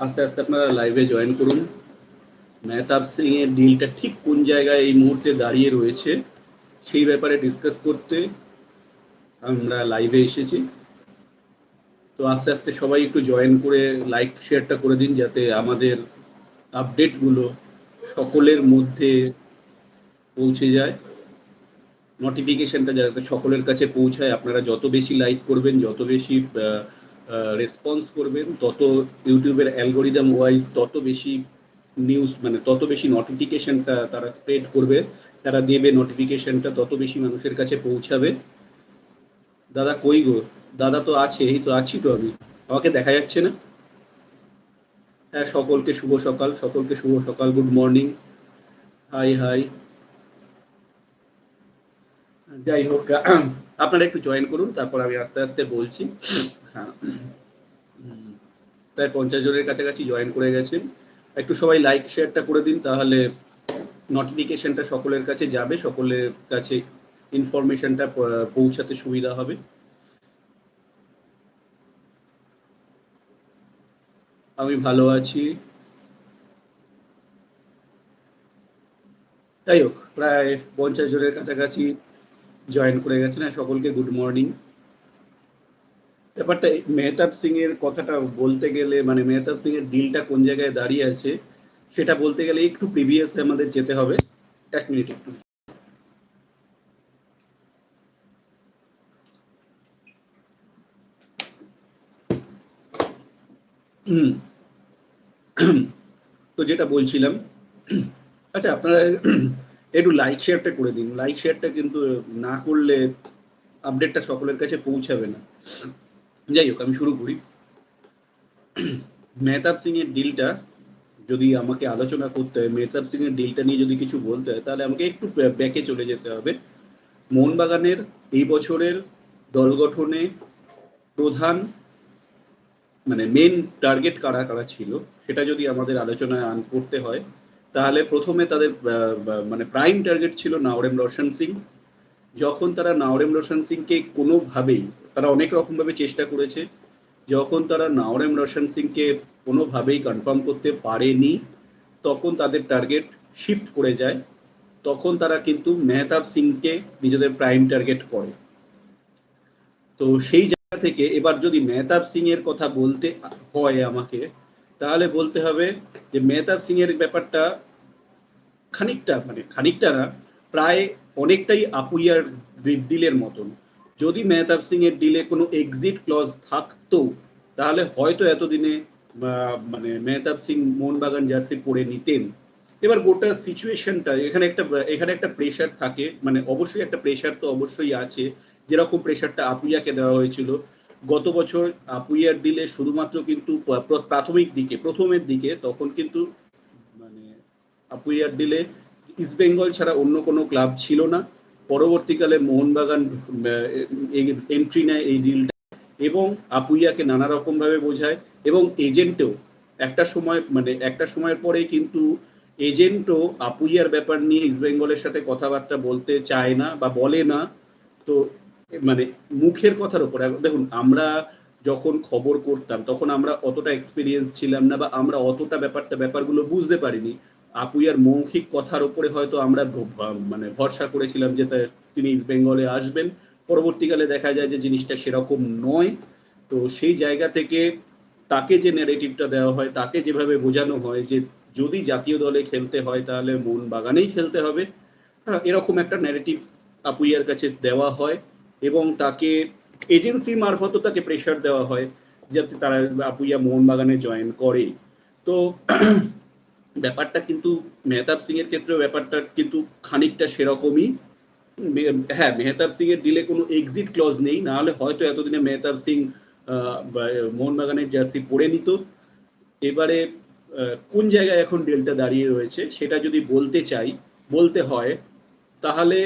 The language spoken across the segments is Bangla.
আস্তে আস্তে আপনারা লাইভে জয়েন করুন। মেহতাব সিং এর ডিলটা ঠিক কোন জায়গায় এই মুহূর্তে দাঁড়িয়ে রয়েছে, সেই ব্যাপারে ডিসকাস করতে আমরা লাইভে এসেছি। তো আস্তে আস্তে সবাই একটু জয়েন করে লাইক শেয়ারটা করে দিন যাতে আমাদের আপডেটগুলো সকলের মধ্যে পৌঁছে যায়। নোটিফিকেশনটা যাতে সকলের কাছে পৌঁছায়, আপনারা যত বেশি লাইক করবেন, যত বেশি রেসপন্স করবেন, তত ইউটিউবের অ্যালগোরিদম ওয়াইজ তত বেশি নিউজ মানে তত বেশি নোটিফিকেশনটা তারা স্প্রেড করবে, তারা দেবে নোটিফিকেশনটা তত বেশি মানুষের কাছে পৌঁছাবে। দাদা, কই গো? দাদা তো আছে, এই তো আছি তো আমি। আমাকে দেখা যাচ্ছে না? হ্যাঁ সকলকে শুভ সকাল, সকলকে শুভ সকাল গুড মর্নিং হাই হাই যাই হোক, আপনারা একটু জয়েন করুন, তারপর আমি আস্তে আস্তে বলছি। হ্যাঁ। প্রায় পঞ্চাশ জনের কাছাকাছি জয়েন করে গেছেন একটু সবাই লাইক শেয়ারটা করে দিন, তাহলে নোটিফিকেশনটা সকলের কাছে যাবে, সকলের কাছে ইনফরমেশনটা পৌঁছাতে সুবিধা হবে। আমি ভালো আছি। যাই হোক, প্রায় পঞ্চাশ জনের কাছাকাছি জয়েন করে গেছেন সকলকে গুড মর্নিং ব্যাপারটা, মেহতাব সিং এর কথাটা বলতে গেলে মানে মেহতাব সিং এর ডিলটা কোন জায়গায় দাঁড়িয়ে আছে, সেটা বলতে গেলে একটু প্রিভিয়াস আমাদের যেতে হবে। এক মিনিট একটু। তো যেটা বলছিলাম আচ্ছা আপনারা একটু লাইক শেয়ারটা করে দিন। লাইক শেয়ারটা কিন্তু না করলে আপডেটটা সকলের কাছে পৌঁছাবে না। যাই হোক, আমি শুরু করি। মেহতাব সিং এর ডিলটা যদি আমাকে আলোচনা করতে হয়, মেহতাব সিং এর ডিলটা নিয়ে যদি কিছু বলতে হয়, তাহলে আমাকে একটু ব্যাকে চলে যেতে হবে। মোহনবাগানের এই বছরের দল গঠনে প্রধান মানে মেন টার্গেট কারা কারা ছিল, সেটা যদি আমাদের আলোচনায় আন, করতে হয়, তাহলে প্রথমে তাদের মানে প্রাইম টার্গেট ছিল নাওরেম রোশন সিং যখন তারা নাওরেম রোশন সিংকে কোনোভাবেই, তারা অনেক রকমভাবে চেষ্টা করেছে, যখন তারা নাওরেম রোশন সিংকে কোনোভাবেই কনফার্ম করতে পারেনি, তখন তাদের টার্গেট শিফট করে যায়, তখন তারা কিন্তু মেহতাব সিংকে নিজেদের প্রাইম টার্গেট করে। তো সেই জায়গা থেকে এবার যদি মেহতাব সিং এর কথা বলতে হয় আমাকে, তাহলে বলতে হবে যে মেহতাব সিং এর ব্যাপারটা খানিকটা মানে খানিকটা না প্রায় অনেকটাই আপুইয়ার ডিলের মতন। যদি মেহতাব সিং এর ডিলে কোনো এক্সিট ক্লজ থাকতো, তাহলে হয়তো এতদিনে মানে মেহতাব সিং মোহনবাগান জার্সি পরে নিতেন। এবার গোটা সিচুয়েশনটা এখানে একটা এখানে একটা প্রেশার থাকে মানে অবশ্যই একটা প্রেশার তো অবশ্যই আছে। যেরকম প্রেশারটা আপুইয়াকে দেওয়া হয়েছিল, গত বছর আপুইয়ার দিলে শুধুমাত্র কিন্তু প্রাথমিক দিকে, প্রথমের দিকে, তখন কিন্তু মানে আপুইয়ার দিলে ইস্ট বেঙ্গল ছাড়া অন্য কোনো ক্লাব ছিল না। পরবর্তীকালে মোহনবাগান এন্ট্রি নেয় এই ডিলটা এবং আপুইয়াকে নানা রকমভাবে বোঝায়। এবং এজেন্টও একটা সময় মানে একটা সময়ের পরে কিন্তু এজেন্টও আপুইয়ার ব্যাপার নিয়ে ইস্ট বেঙ্গলের সাথে কথাবার্তা বলতে চায় না বা বলে না। তো মানে মুখের কথার উপর। দেখুন, আমরা যখন খবর করতাম, তখন আমরা অতটা এক্সপিরিয়েন্স ছিলাম না বা আমরা অতটা ব্যাপারটা, ব্যাপারগুলো বুঝতে পারিনি। আপুইয়ার মৌখিক কথার উপরে হয়তো আমরা মানে ভরসা করেছিলাম যে তিনি ইস্ট বেঙ্গলে আসবেন। পরবর্তীকালে দেখা যায় যে জিনিসটা সেরকম নয়। তো সেই জায়গা থেকে তাকে যে ন্যারেটিভটা দেওয়া হয়, তাকে যেভাবে বোঝানো হয় যে যদি জাতীয় দলে খেলতে হয় তাহলে মন বাগানেই খেলতে হবে। হ্যাঁ এরকম একটা ন্যারেটিভ আপুইয়ার কাছে দেওয়া হয় এবং তাকে এজেন্সি মারফতও তাকে প্রেশার দেওয়া হয় যাতে তারা আপুইয়া মোহনবাগানে জয়েন করে তো ব্যাপারটা কিন্তু মেহতাব সিং এর ক্ষেত্রেও ব্যাপারটা কিন্তু খানিকটা সেরকমই। হ্যাঁ মেহতাব সিং এর দিলে কোনো এক্সিট ক্লজ নেই। না হলে হয়তো এতদিনে মেহতাব সিং মোহনবাগানের জার্সি পরে নিত। এবারে কোন জায়গায় এখন ডেলটা দাঁড়িয়ে রয়েছে সেটা যদি বলতে চাই, বলতে হয়, তাহলে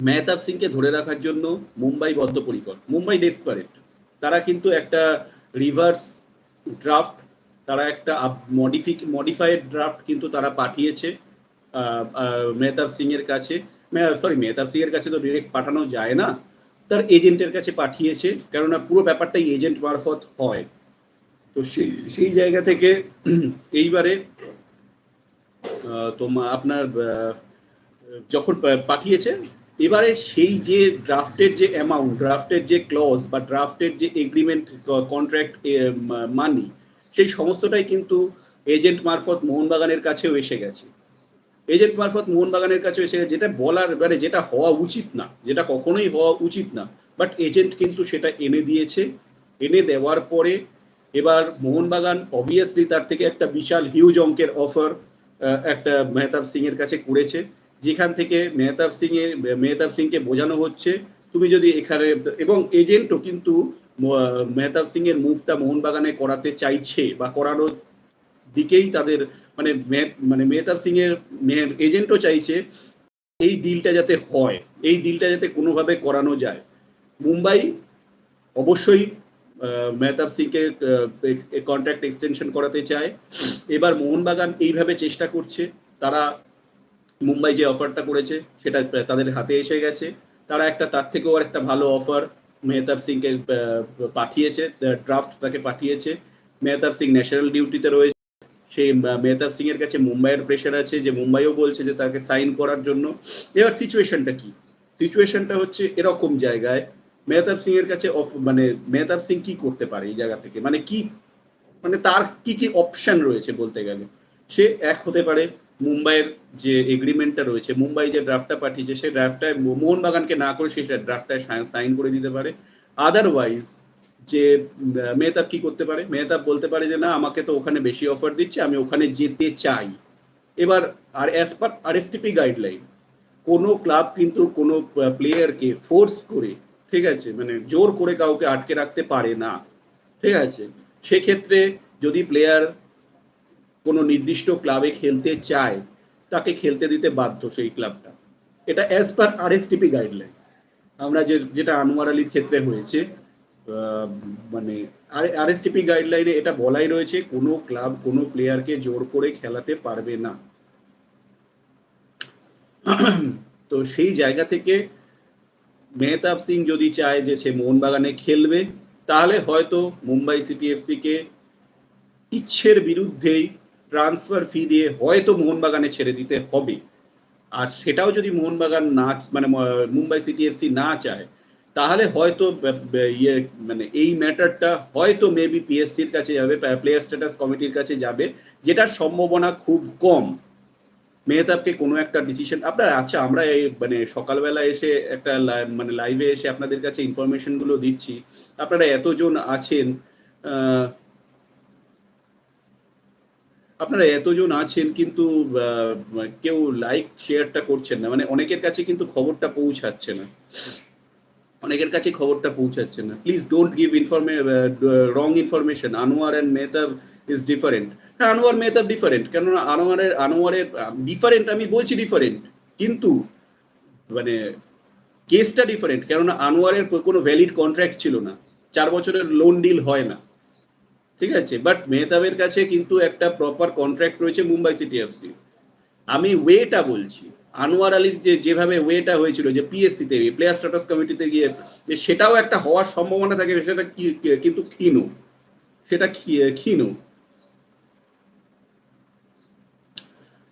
মেহতাব সিংকে ধরে রাখার জন্য মুম্বাই বদ্ধপরিকর। মুম্বাই ডেসপারেট তারা কিন্তু একটা রিভার্স ড্রাফট তারা একটা মডিফিক মডিফাইড ড্রাফট কিন্তু তারা পাঠিয়েছে মেহতাব সিং এর কাছে সরি মেহতাব সিং এর কাছে তো ডিরেক্ট পাঠানো যায় না। তার এজেন্টের কাছে পাঠিয়েছে, কেননা পুরো ব্যাপারটাই এজেন্ট মারফত হয়। তো সেই সেই জায়গা থেকে এইবারে তোমার আপনার যখন পাঠিয়েছে, এবারে সেই যে ড্রাফটের যে অ্যামাউন্ট ড্রাফটের যে ক্লজ বা ড্রাফটের যে এগ্রিমেন্ট কন্ট্রাক্ট মানি সেই সমস্তটাই কিন্তু এজেন্ট মারফত মোহনবাগানের কাছেও এসে গেছে। এজেন্ট মারফত মোহনবাগানের কাছে এসে গেছে। যেটা বলার মানে যেটা হওয়া উচিত না, যেটা কখনোই হওয়া উচিত না বাট এজেন্ট কিন্তু সেটা এনে দিয়েছে। এনে দেওয়ার পরে এবার মোহনবাগান অবভিয়াসলি তার থেকে একটা বিশাল হিউজ অঙ্কের অফার একটা মেহতাব সিং এর কাছে করেছে। যেখান থেকে মেহতাব সিং এর মেহতাব সিংকে বোঝানো হচ্ছে, তুমি যদি এখানে, এবং এজেন্টও কিন্তু মেহতাব সিং এর মুভটা মোহনবাগানে করাতে চাইছে বা করানোর দিকেই তাদের মানে মানে মেহতাব সিং এর এজেন্টও চাইছে এই ডিলটা যাতে হয়, এই ডিলটা যাতে কোনোভাবে করানো যায়। মুম্বাই অবশ্যই মেহতাব সিংকে কন্ট্রাক্ট এক্সটেনশন করাতে চায়। এবার মোহনবাগান এইভাবে চেষ্টা করছে, তারা মুম্বাই যে অফারটা করেছে, সেটা তাদের হাতে এসে গেছে। তারা একটা, তার থেকেও একটা ভালো অফার মেহতাব সিংকে পাঠিয়েছে ড্রাফট তাকে পাঠিয়েছে। মেহতাব সিং ন্যাশনাল ডিউটিতে রয়েছে। সেই মেহতাব সিং এর কাছে মুম্বাইয়ের প্রেশার আছে যে মুম্বাইও বলছে যে তাকে সাইন করার জন্য। এবার সিচুয়েশনটা কি? সিচুয়েশনটা হচ্ছে এরকম জায়গায় মেহতাব সিং এর কাছে মানে মেহতাব সিং কি করতে পারে এই জায়গা থেকে? মানে কি মানে তার কি কি অপশন রয়েছে বলতে গেলে? সে এক হতে পারে মুম্বাইয়ের যে এগ্রিমেন্টটা রয়েছে, মুম্বাই যে ড্রাফটটা পাঠিয়েছে, সেই ড্রাফটটায় মোহনবাগানকে না করে সেই ড্রাফটটায় সাইন করে দিতে পারে। আদারওয়াইজ যে মেহতাব কি করতে পারে? মেহতাব বলতে পারে যে, না, আমাকে তো ওখানে বেশি অফার দিচ্ছে, আমি ওখানে যেতে চাই। এবার, আর অ্যাজ পার আর এসটিপি গাইডলাইন কোনো ক্লাব কিন্তু কোনো প্লেয়ারকে ফোর্স করে, ঠিক আছে মানে জোর করে কাউকে আটকে রাখতে পারে না, ঠিক আছে। সেক্ষেত্রে যদি প্লেয়ার কোনো নির্দিষ্ট ক্লাবে খেলতে চায়, তাকে খেলতে দিতে বাধ্য সেই ক্লাবটা। এটা as per R STP guideline আমরা যে, যেটা আনোয়ার আলীর ক্ষেত্রে হয়েছে মানে আর এসটিপি গাইডলাইনে এটা বলাই রয়েছে, কোনো ক্লাব কোনো প্লেয়ারকে জোর করে খেলাতে পারবে না। তো সেই জায়গা থেকে মেহতাব সিং যদি চায় যে সে মোহনবাগানে খেলবে, তাহলে হয়তো মুম্বাই সিটি এফসিকে ইচ্ছের বিরুদ্ধেই ট্রান্সফার ফি দিয়ে হয়তো মোহনবাগানে ছেড়ে দিতে হবে। আর সেটাও যদি মোহনবাগান না মানে মুম্বাই সিটি এফসি না চায়, তাহলে হয়তো ইয়ে মানে এই ম্যাটারটা হয়তো মেবি পিএসসির কাছে যাবে প্লেয়ার স্ট্যাটাস কমিটির কাছে যাবে, যেটার সম্ভাবনা খুব কম। মেহতাবকে কোনো একটা ডিসিশন আপনার আচ্ছা আমরা এই মানে সকালবেলা এসে একটা মানে লাইভে এসে আপনাদের কাছে ইনফরমেশনগুলো দিচ্ছি। আপনারা এতজন আছেন আপনারা এতজন আছেন কিন্তু কেউ লাইক শেয়ারটা করছেন না। মানে অনেকের কাছে কিন্তু খবরটা পৌঁছাচ্ছে না। অনেকের কাছে খবরটা পৌঁছাচ্ছে না। Please don't give ইনফরমে wrong information Anwar and Mehtab is different হ্যাঁ আনোয়ার, মেহতাব ডিফারেন্ট কেননা আনোয়ারের আনোয়ারের ডিফারেন্ট আমি বলছি ডিফারেন্ট কিন্তু মানে কেসটা ডিফারেন্ট কেননা আনোয়ারের কোনো ভ্যালিড কন্ট্রাক্ট ছিল না। চার বছরের লোন ডিল হয় না। ঠিক আছে? বাট মেহতাবের কাছে কিন্তু একটা প্রপার কন্ট্রাক্ট রয়েছে মুম্বাই সিটি এফসি আমি ওয়েটা বলছি। আনোয়ার আলীর যে, যেভাবে ওয়েটা হয়েছিল, যে পিএসসিতে প্লেয়ার স্ট্যাটাস কমিটিতে গিয়ে, যে সেটাও একটা হওয়ার সম্ভাবনা থাকে, সেটা কিন্তু ক্ষীণ। সেটা ক্ষীণ।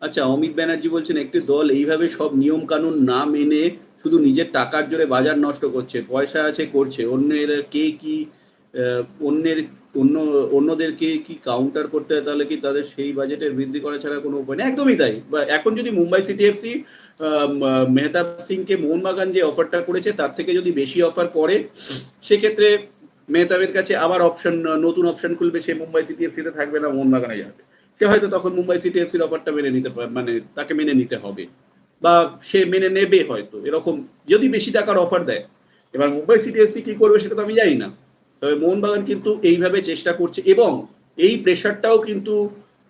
আচ্ছা অমিত ব্যানার্জি বলছেন, একটি দল এইভাবে সব নিয়ম কানুন না মেনে শুধু নিজের টাকার জোরে বাজার নষ্ট করছে। পয়সা আছে, করছে। অন্যের কে কি অন্যের অন্য, অন্যদেরকে কি কাউন্টার করতে হয় তাহলে কি তাদের সেই বাজেটের বৃদ্ধি করা ছাড়া কোনো উপায় নেই? একদমই তাই। এখন যদি মুম্বাই সিটি এফসি মেহতাব সিংকে মোহনবাগান যে অফারটা করেছে, তার থেকে যদি বেশি অফার করে, সেক্ষেত্রে মেহতাবের কাছে আবার অপশন নতুন অপশন খুলবে, সে মুম্বাই সিটি এফসিতে থাকবে না, মোহনবাগানে যাবে। সে হয়তো তখন মুম্বাই সিটি এফসির অফারটা মেনে নিতে মানে তাকে মেনে নিতে হবে। বা সে মেনে নেবে হয়তো, এরকম। যদি বেশি টাকার অফার দেয়, এবার মুম্বাই সিটি এফসি কি করবে সেটা তো আমি জানি না। তবে মোহনবাগান কিন্তু এইভাবে চেষ্টা করছে এবং এই প্রেশারটাও কিন্তু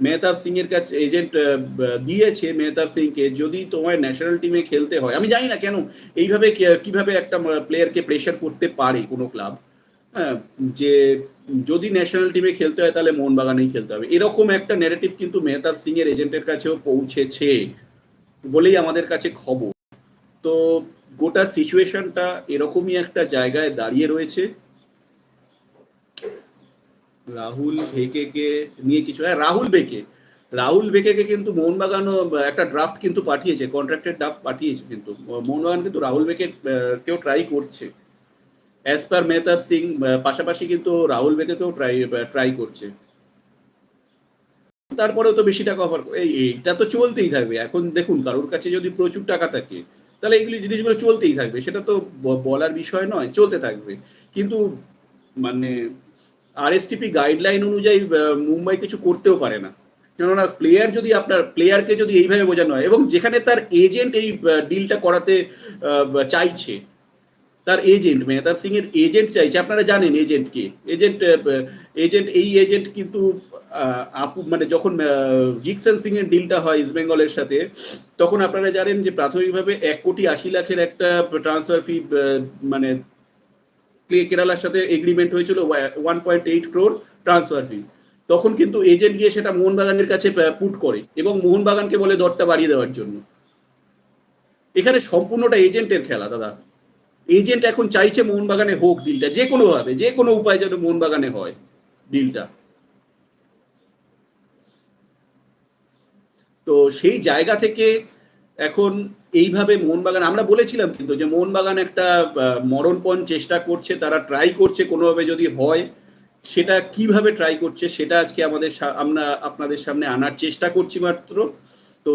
মেহতাব সিং এর কাছে এজেন্ট দিয়েছে মেহতাব সিংকে যদি তোমার ন্যাশনাল টিমে খেলতে হয়। আমি জানি না কেন এইভাবে কীভাবে একটা প্লেয়ারকে প্রেশার করতে পারে কোনো ক্লাব হ্যাঁ যে যদি ন্যাশনাল টিমে খেলতে হয় তাহলে মোহনবাগানেই খেলতে হবে। এরকম একটা নেগেটিভ কিন্তু মেহতাব সিং এর এজেন্টের কাছেও পৌঁছেছে বলেই আমাদের কাছে খবর। তো গোটা সিচুয়েশনটা এরকমই একটা জায়গায় দাঁড়িয়ে রয়েছে। রাহুল ভেকেকে নিয়ে কিছু হ্যাঁ রাহুল বেকে রাহুল বেকেকে কিন্তু মোহনবাগানও একটা ড্রাফট কিন্তু পাঠিয়েছে কন্ট্রাক্টেড ড্রাফট পাঠিয়েছে কিন্তু। মোহনবাগান কিন্তু রাহুল বেকে কেউ ট্রাই করছে। অ্যাজ পার মেহতাব সিং, পাশাপাশি কিন্তু রাহুল বেকেকেও ট্রাই ট্রাই করছে। তারপরেও তো বেশি টাকা অফার এই, এইটা তো চলতেই থাকবে। এখন দেখুন, কারোর কাছে যদি প্রচুর টাকা থাকে, তাহলে এইগুলি জিনিসগুলো চলতেই থাকবে। সেটা তো বলার বিষয় নয়, চলতে থাকবে। কিন্তু মানে আরএসটিপি গাইডলাইন অনুযায়ী মুম্বাই কিছু করতেও পারে না। কেননা প্লেয়ার যদি আপনার প্লেয়ারকে যদি এইভাবে বোঝানো হয়, এবং যেখানে তার এজেন্ট এই ডিলটা করাতে চাইছে, তার এজেন্ট মেহতাব সিং এর এজেন্ট চাইছে, আপনারা জানেন এজেন্ট কে। এজেন্ট এজেন্ট এই এজেন্ট কিন্তু আপু মানে যখন জিকসন সিং এর ডিলটা হয় ইস্ট বেঙ্গলের সাথে, তখন আপনারা জানেন যে প্রাথমিকভাবে এক কোটি আশি লাখের একটা ট্রান্সফার ফি মানে কেরালার সাথে এগ্রিমেন্ট হয়েছিল one point eight crore transfer fee তখন কিন্তু এজেন্ট গিয়ে সেটা মোহনবাগানের কাছে পুট করে এবং মোহনবাগানকে বলে দরটা বাড়িয়ে দেওয়ার জন্য। এখানে সম্পূর্ণটা এজেন্টের খেলা, দাদা। এজেন্ট এখন চাইছে মোহনবাগানে হোক ডিলটা যে কোনো ভাবে, যে কোনো উপায় যেন মোহনবাগানে হয় ডিলটা তো সেই জায়গা থেকে এখন এইভাবে মোহনবাগান, আমরা বলেছিলাম কিন্তু যে মোহনবাগান একটা মরণপণ চেষ্টা করছে, তারা ট্রাই করছে, কোনোভাবে যদি হয়, সেটা কীভাবে ট্রাই করছে, সেটা আজকে আমাদের আমরা আপনাদের সামনে আনার চেষ্টা করছি মাত্র। তো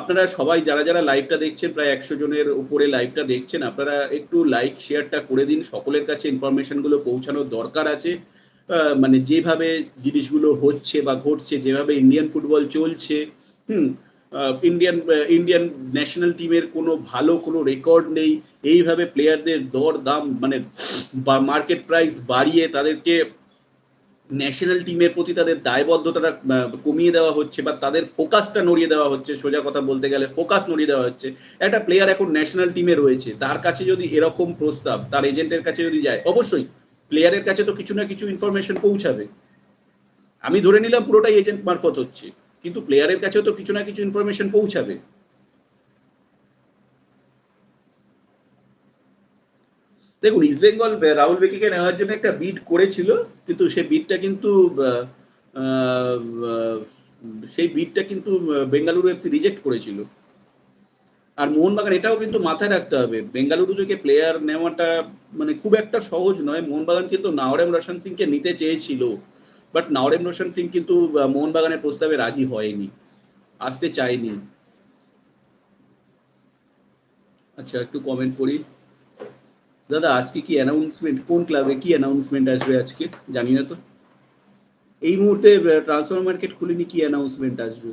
আপনারা সবাই যারা যারা লাইভটা দেখছেন, প্রায় একশো জনের উপরে লাইভটা দেখছেন, আপনারা একটু লাইক শেয়ারটা করে দিন। সকলের কাছে ইনফরমেশনগুলো পৌঁছানোর দরকার আছে। মানে যেভাবে জিনিসগুলো হচ্ছে বা ঘটছে, যেভাবে ইন্ডিয়ান ফুটবল চলছে, হুম ইন্ডিয়ান ইন্ডিয়ান ন্যাশনাল টিমের কোনো ভালো কোনো রেকর্ড নেই। এইভাবে প্লেয়ারদের দর দাম মানে মার্কেট প্রাইস বাড়িয়ে তাদেরকে ন্যাশনাল টিমের প্রতি তাদের দায়বদ্ধতাটা কমিয়ে দেওয়া হচ্ছে বা তাদের ফোকাসটা নড়িয়ে দেওয়া হচ্ছে, সোজা কথা বলতে গেলে ফোকাস নড়িয়ে দেওয়া হচ্ছে। একটা প্লেয়ার এখন ন্যাশনাল টিমে রয়েছে, তার কাছে যদি এরকম প্রস্তাব, তার এজেন্টের কাছে যদি যায়, অবশ্যই প্লেয়ারের কাছে তো কিছু না কিছু ইনফরমেশন পৌঁছাবে। আমি ধরে নিলাম পুরোটাই এজেন্ট মারফত হচ্ছে। কিন্তু প্লেয়ারের কাছেও তো কিছু না কিছু ইনফরমেশন পৌঁছাবে। দেখুন ইস্ট বেঙ্গল রাহুল বেকিকে নেওয়ার জন্য একটা বিড করেছিল, কিন্তু সে বিডটা কিন্তু সেই বিডটা কিন্তু বেঙ্গালুরু এফসি রিজেক্ট করেছিল। আর মোহনবাগান, এটাও কিন্তু মাথায় রাখতে হবে। বেঙ্গালুরু থেকে প্লেয়ার নেওয়াটা মানে খুব একটা সহজ নয়। মোহনবাগান কিন্তু নাওরেম রোশন সিংকে নিতে চেয়েছিল। বাট নাওরেম রোশন সিং কিন্তু মোহনবাগানের প্রস্তাবে রাজি হয়নি, আসতে চায়নি। আচ্ছা একটু কমেন্ট করি। দাদা, আজকে কি অ্যানাউন্সমেন্ট কোন ক্লাবে কি অ্যানাউন্সমেন্ট আসবে আজকে? জানি না তো। এই মুহূর্তে ট্রান্সফার মার্কেট খুলিনি, কি অ্যানাউন্সমেন্ট আসবে?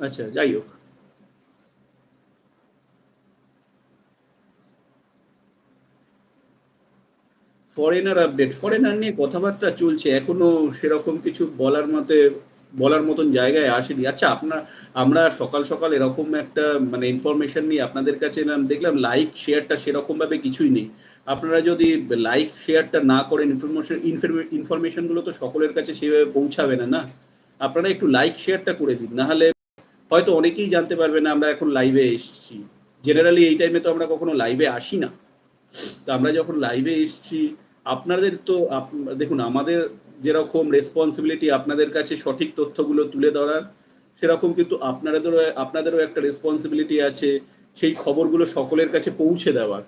আচ্ছা যাই হোক। ফরেনার আপডেট ফরেনার নিয়ে কথাবার্তা চলছে, এখনও সেরকম কিছু বলার মতে, বলার মতন জায়গায় আসেনি। আচ্ছা আপনার, আমরা সকাল সকাল এরকম একটা মানে ইনফরমেশন নিয়ে আপনাদের কাছে দেখলাম লাইক শেয়ারটা সেরকম ভাবে কিছুই নেই। আপনারা যদি লাইক শেয়ারটা না করেন ইনফরমেশন ইনফরমেশনগুলো তো সকলের কাছে সেভাবে পৌঁছাবে না না? আপনারা একটু লাইক শেয়ারটা করে দিন, নাহলে হয়তো অনেকেই জানতে পারবে না, আমরা এখন লাইভে এসছি। জেনারেলি এই টাইমে তো আমরা কখনো লাইভে আসি না। তো আমরা যখন লাইভে এসছি, আপনাদের তো দেখুন, আমাদের যেরকম রেসপন্সিবিলিটি আপনাদের কাছে সঠিক তথ্যগুলো তুলে ধরার, সেরকম কিন্তু আপনাদেরও আপনাদেরও একটা রেসপন্সিবিলিটি আছে সেই খবরগুলো সকলের কাছে পৌঁছে দেওয়ার।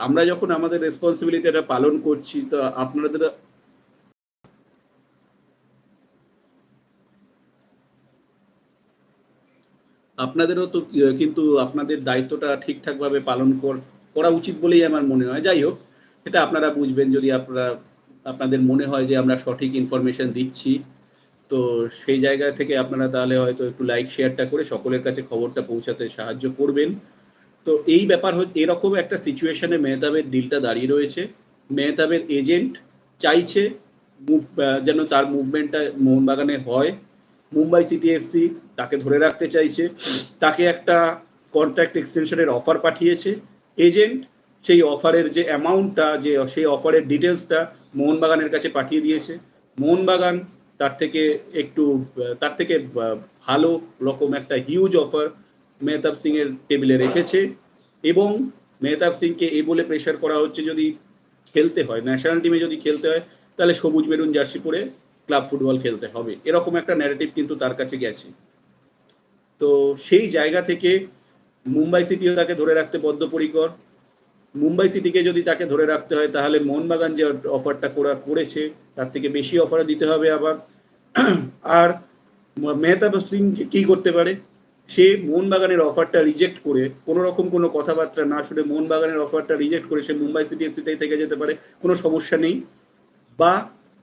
আমরা যখন আমাদের রেসপন্সিবিলিটিটা পালন করছি, তো আপনাদের আপনাদেরও তো কিন্তু আপনাদের দায়িত্বটা ঠিকঠাকভাবে পালন করা উচিত বলেই আমার মনে হয়। যাই হোক সেটা আপনারা বুঝবেন যদি আপনারা, আপনাদের মনে হয় যে আমরা সঠিক ইনফরমেশন দিচ্ছি। তো সেই জায়গা থেকে আপনারা তাহলে হয়তো একটু লাইক শেয়ারটা করে সকলের কাছে খবরটা পৌঁছাতে সাহায্য করবেন। তো এই ব্যাপার এরকম একটা সিচুয়েশনে মেহতাবের ডিলটা দাঁড়িয়ে রয়েছে। মেহতাবের এজেন্ট চাইছে মুভ যেন তার মুভমেন্টটা মোহনবাগানে হয়। মুম্বাই সিটি এফসি তাকে ধরে রাখতে চাইছে। তাকে একটা কন্ট্রাক্ট এক্সটেনশনের অফার পাঠিয়েছে। এজেন্ট সেই অফারের যে অ্যামাউন্টটা যে সেই অফারের ডিটেলসটা মোহনবাগানের কাছে পাঠিয়ে দিয়েছে। মোহনবাগান তার থেকে একটু, তার থেকে ভালো রকম একটা হিউজ অফার মেহতাব সিং এর টেবিলে রেখেছে। এবং মেহতাব সিংকে এই বলে প্রেশার করা হচ্ছে যদি খেলতে হয় ন্যাশনাল টিমে যদি খেলতে হয়, তাহলে সবুজ মেরুন জার্সি পরে ক্লাব ফুটবল খেলতে হবে। এরকম একটা ন্যারেটিভ কিন্তু তার কাছে গেছে। তো সেই জায়গা থেকে মুম্বাই সিটিও তাকে ধরে রাখতে বদ্ধপরিকর। মুম্বাই সিটিকে যদি তাকে ধরে রাখতে হয়, তাহলে মোহনবাগান যে অফারটা করা করেছে, তার থেকে বেশি অফার দিতে হবে আবার। আর মেহতাব সিং কি করতে পারে? সে মোহনবাগানের অফারটা রিজেক্ট করে, কোনো রকম কোনো কথাবার্তা না শুনে মোহনবাগানের অফারটা রিজেক্ট করে সে মুম্বাই সিটি এফসিতেই থেকে যেতে পারে, কোনো সমস্যা নেই। বা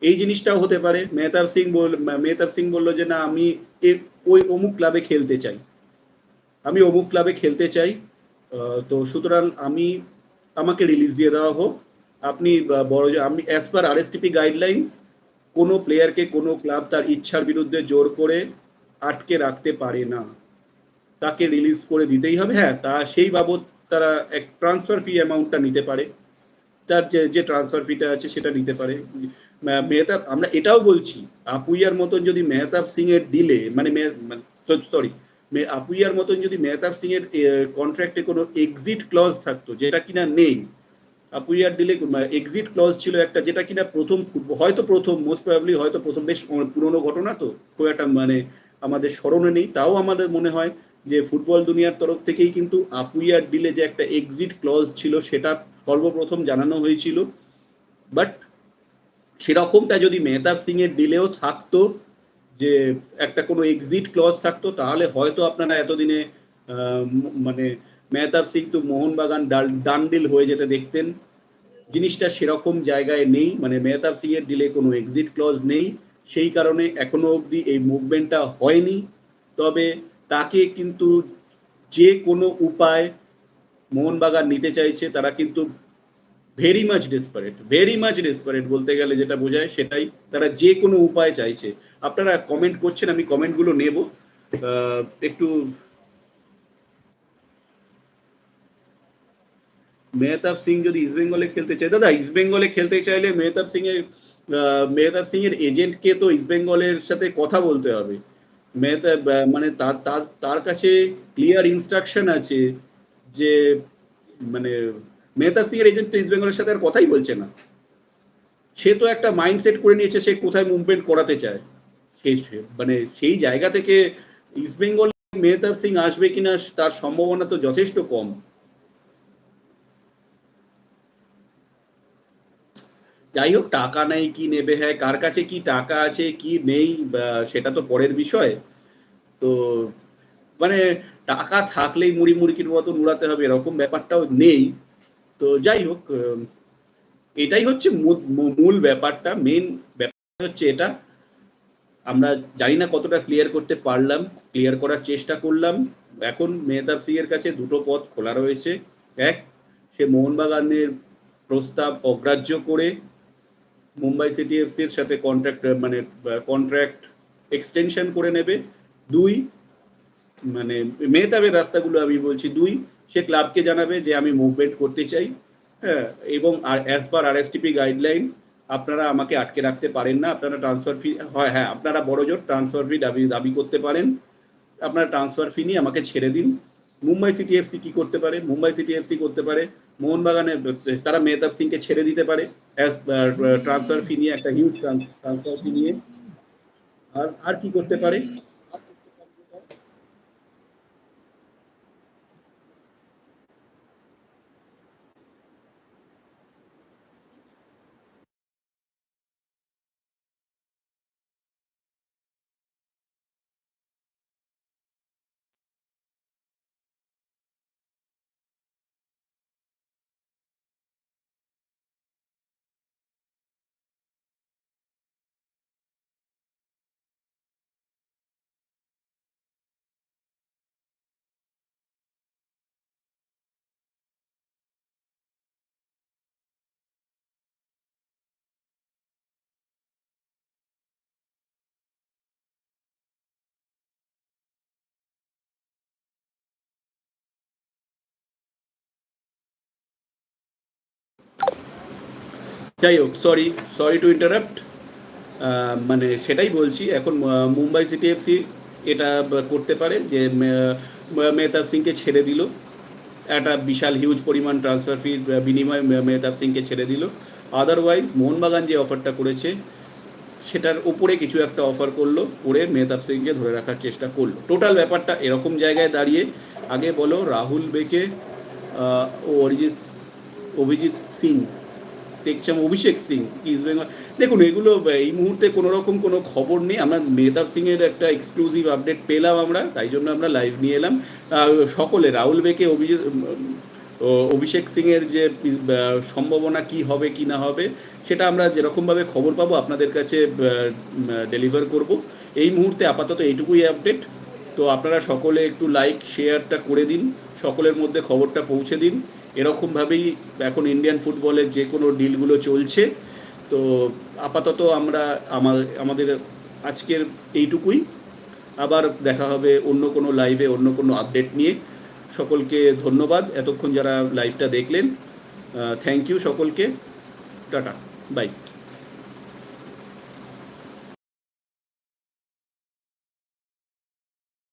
এই জিনিসটাও হতে পারে। মেহতাব সিং বল, মেহতাব সিং বলল যে, না, আমি ওই অমুক ক্লাবে খেলতে চাই। আমি অমুক ক্লাবে খেলতে চাই। তো সুতরাং আমি, আমাকে রিলিজ দিয়ে দেওয়া হোক। আপনি বড় আমি as per R STP guidelines কোনো প্লেয়ারকে কোনো ক্লাব তার ইচ্ছার বিরুদ্ধে জোর করে আটকে রাখতে পারে না। তাকে রিলিজ করে দিতেই হবে। হ্যাঁ তা, সেই বাবদ তারা এক ট্রান্সফার ফি অ্যামাউন্টটা নিতে পারে। তার যে যে ট্রান্সফার ফিটা আছে সেটা নিতে পারে। মেহতাব, আমরা এটাও বলছি, আপুইয়ার মতন যদি মেহতাব সিং এর ডিলে মানে সরি আপুইয়ার মতন যদি মেহতাব সিং এর কন্ট্রাক্টে কোনো এক্সিট ক্লজ থাকতো, যেটা কিনা নেই, আপুইয়ার ডিলে এক্সিট ক্লজ ছিল একটা, যেটা কিনা প্রথম হয়তো প্রথম মোস্ট প্রবাবলি হয়তো প্রথম বেশ পুরনো ঘটনা তো, খুব একটা মানে আমাদের স্মরণে নেই, তাও আমাদের মনে হয় যে ফুটবল দুনিয়ার তরফ থেকেই কিন্তু আপুইয়ার ডিলে যে একটা এক্সিট ক্লজ ছিল, সেটা সর্বপ্রথম জানানো হয়েছিল বাট সেরকমটা যদি মেহতাব সিং এর ডিলেও থাকতো, যে একটা কোনো এক্সিট ক্লজ থাকতো, তাহলে হয়তো আপনারা এতদিনে মানে মেহতাব সিং তো মোহনবাগান ডান্ডিল হয়ে যেতে দেখতেন। জিনিসটা সেরকম জায়গায় নেই মানে মেহতাব সিং এর ডিলে কোনো এক্সিট ক্লজ নেই। সেই কারণে এখনও অবধি এই মুভমেন্টটা হয়নি। তবে তাকে কিন্তু যে কোনো উপায় মোহনবাগান নিতে চাইছে, তারা কিন্তু very much desperate very much desperate বলতে গেলে যেটা বোঝায় সেটাই তারা যে কোনো উপায় চাইছে। আপনারা কমেন্ট করছেন, আমি কমেন্টগুলো নেব। একটু মেহতাব সিং যদি ইস্ট বেঙ্গলে খেলতে চায়, দাদা ইস্ট বেঙ্গলে খেলতে চাইলে মেহতাব সিং এর মেহতাব সিং এর এজেন্টকে তো ইস্ট বেঙ্গলের সাথে কথা বলতে হবে। মেহতাব মানে তার তার তার কাছে ক্লিয়ার ইনস্ট্রাকশন আছে যে মানে মেহতাব সিং এর এজেন্ট তো ইস্ট বেঙ্গলের সাথে আর কথাই বলছে না। সে তো একটা মাইন্ডসেট করে নিয়েছে, সে কোথায় মুভমেন্ট করাতে চায়। মানে সেই জায়গা থেকে ইস্ট বেঙ্গল মেহতাব সিং আসবে কিনা তার সম্ভাবনা তো যথেষ্ট কম। যাই হোক, টাকা নেই, কি নেবে হ্যাঁ কার কাছে কি টাকা আছে, কি নেই সেটা তো পরের বিষয়। তো মানে টাকা থাকলেই মুড়ি মুড়িকির মতন উড়াতে হবে, এরকম ব্যাপারটাও নেই। তো যাই হোক এটাই হচ্ছে মূল ব্যাপারটা মেন ব্যাপার হচ্ছে এটা। আমরা জানি না কতটা ক্লিয়ার করতে পারলাম ক্লিয়ার করার চেষ্টা করলাম। এখন মেহতাব সিং এর কাছে দুটো পথ খোলা রয়েছে। এক, সে মোহনবাগানের প্রস্তাব অগ্রাহ্য করে মুম্বাই সিটি এফসির সাথে কন্ট্রাক্ট মানে কন্ট্রাক্ট এক্সটেনশন করে নেবে। দুই মানে মেহতাবের রাস্তাগুলো আমি বলছি দুই সে ক্লাবকে জানাবে যে আমি মুভমেন্ট করতে চাই হ্যাঁ এবং আর as per R STP guideline আপনারা আমাকে আটকে রাখতে পারেন না। আপনারা ট্রান্সফার ফি হয় হ্যাঁ আপনারা বড় জোর ট্রান্সফার ফি দাবি দাবি করতে পারেন। আপনারা ট্রান্সফার ফি নিয়ে আমাকে ছেড়ে দিন। মুম্বাই সিটি এফসি কি করতে পারে? মুম্বাই সিটি এফসি করতে পারে। মোহনবাগানে, তারা মেহতাব সিংকে ছেড়ে দিতে পারে। অ্যাজ ট্রান্সফার ফি নিয়ে, একটা হিউজ ট্রান্সফার ফি নিয়ে। আর আর কি করতে পারে? যাই হোক সরি সরি টু ইন্টারাপ্ট মানে সেটাই বলছি, এখন মুম্বাই সিটি এফসি এটা করতে পারে যে মেহতাব সিংকে ছেড়ে দিল। একটা বিশাল হিউজ পরিমাণ ট্রান্সফার ফির বিনিময়ে মেহতাব সিংকে ছেড়ে দিল। আদারওয়াইজ মোহনবাগান যে অফারটা করেছে, সেটার উপরে কিছু একটা অফার করল, করে মেহতাব সিংকে ধরে রাখার চেষ্টা করল। টোটাল ব্যাপারটা এরকম জায়গায় দাঁড়িয়ে, আগে বলো, রাহুল বেকে ও অরিজিৎ, অভিজিৎ সিং দেখছিলাম অভিষেক সিং ইস্ট বেঙ্গল দেখুন, এগুলো, এই মুহূর্তে কোনো রকম কোনো খবর নেই। আমরা মেহতাব সিং এর একটা এক্সক্লুসিভ আপডেট পেলাম আমরা, তাই জন্য আমরা লাইভ নিয়ে এলাম। সকলে, রাহুল বেকে অভিষেক সিং এর যে সম্ভাবনা কি হবে, কি না হবে, সেটা আমরা যেরকমভাবে খবর পাবো, আপনাদের কাছে ডেলিভার করব। এই মুহূর্তে আপাতত এইটুকুই আপডেট তো আপনারা সকলে একটু লাইক শেয়ারটা করে দিন। সকলের মধ্যে খবরটা পৌঁছে দিন। এরকমভাবেই এখন ইন্ডিয়ান ফুটবলের যে কোনো ডিলগুলো চলছে। তো আপাতত আমরা আমার, আমাদের আজকের এইটুকুই। আবার দেখা হবে অন্য কোনো লাইভে অন্য কোনো আপডেট নিয়ে। সকলকে ধন্যবাদ। এতক্ষণ যারা লাইভটা দেখলেন থ্যাংক ইউ সকলকে। Tata bye